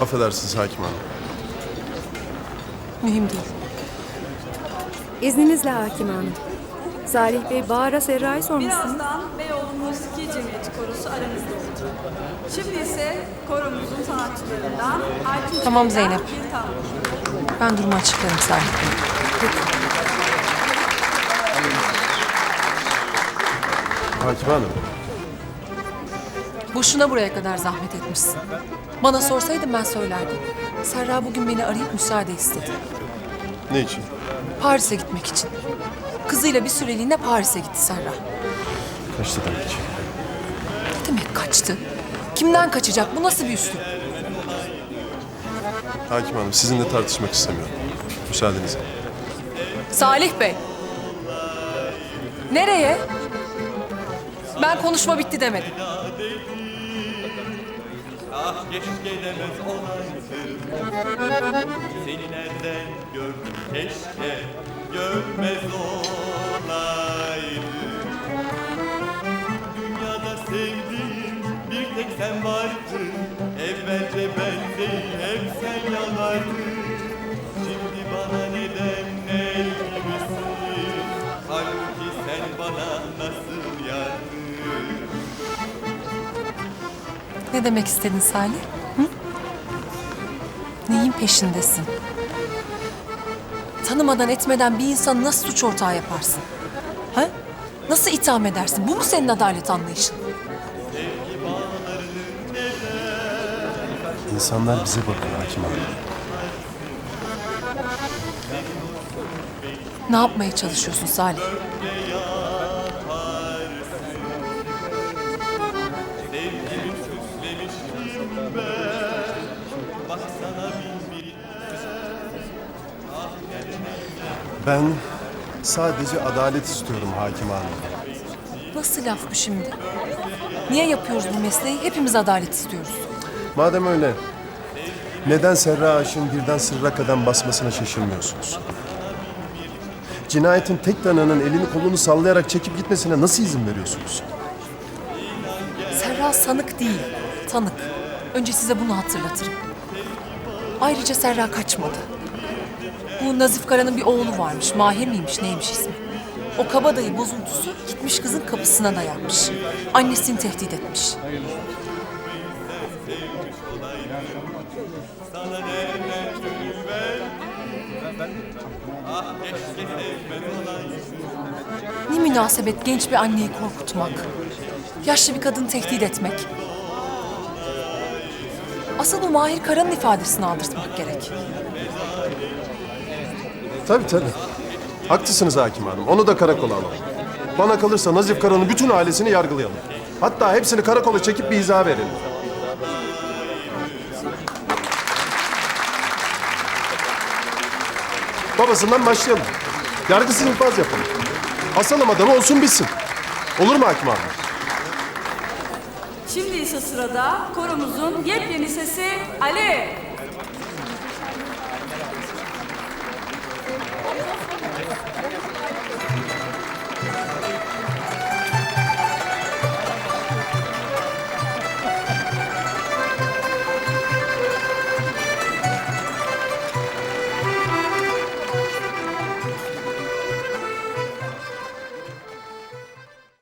Affedersiniz hakim hanım. Mühim değil. İzninizle hakim hanım. Salih Bey Bağır'a Serra'yı sormuşsunuz. Birazdan Beyoğlu Musiki Cemiyeti Korosu aramızda olacak. Şimdi ise koromuzun sanatçılarından Aytun Tamam Zeynep. Ben durumu açıklarım Salih Bey. Peki. Hakim hanım. Boşuna buraya kadar zahmet etmişsin. Bana sorsaydın ben söylerdim. Serra bugün beni arayıp müsaade istedi. Ne için? Paris'e gitmek için. Kızıyla bir süreliğine Paris'e gitti Serra. Kaçtı demek ki. Ne demek kaçtı? Kimden kaçacak? Bu nasıl bir üslup? Hakim hanım sizinle tartışmak istemiyorum. Müsaadenizle. Salih Bey. Nereye? Ben konuşma bitti demedim. keşke demez olaydım Seni nereden gördüm? Keşke görmez olaydım. Dünyada sevdiğim bir tek sen vardın Evvelce ben değil hep sen yanardın Ne demek istedin Salih? Hı? Neyin peşindesin? Tanımadan etmeden bir insanı nasıl suç ortağı yaparsın? Ha? Nasıl itham edersin? Bu mu senin adalet anlayışın? İnsanlar bize bakıyor hakim hanım. Ne yapmaya çalışıyorsun Salih? Ben sadece adalet istiyorum hakim hanım. Nasıl laf bu şimdi? Niye yapıyoruz bu mesleği? Hepimiz adalet istiyoruz. Madem öyle, neden Serra Aşık'ın birden sırra kadem basmasına şaşırmıyorsunuz? Cinayetin tek tanığının elini kolunu sallayarak çekip gitmesine nasıl izin veriyorsunuz? Serra sanık değil, tanık. Önce size bunu hatırlatırım. Ayrıca Serra kaçmadı. Bu Nazif Kara'nın bir oğlu varmış. Mahir miymiş, neymiş ismi? O kabadayı bozuntusu gitmiş kızın kapısına dayanmış. Annesini tehdit etmiş. Ne münasebet genç bir anneyi korkutmak. Yaşlı bir kadını tehdit etmek. Asıl bu Mahir Kara'nın ifadesini aldırtmak gerek. Tabii tabii. Haklısınız hakim hanım. Onu da karakola alalım. Bana kalırsa Nazif Kara'nın bütün ailesini yargılayalım. Hatta hepsini karakola çekip bir izah verelim. Babasından başlayalım. Yargısız infaz yapalım. Asalım adamı olsun bitsin. Olur mu hakim hanım? Şimdi ise sırada koromuzun yepyeni sesi Alev.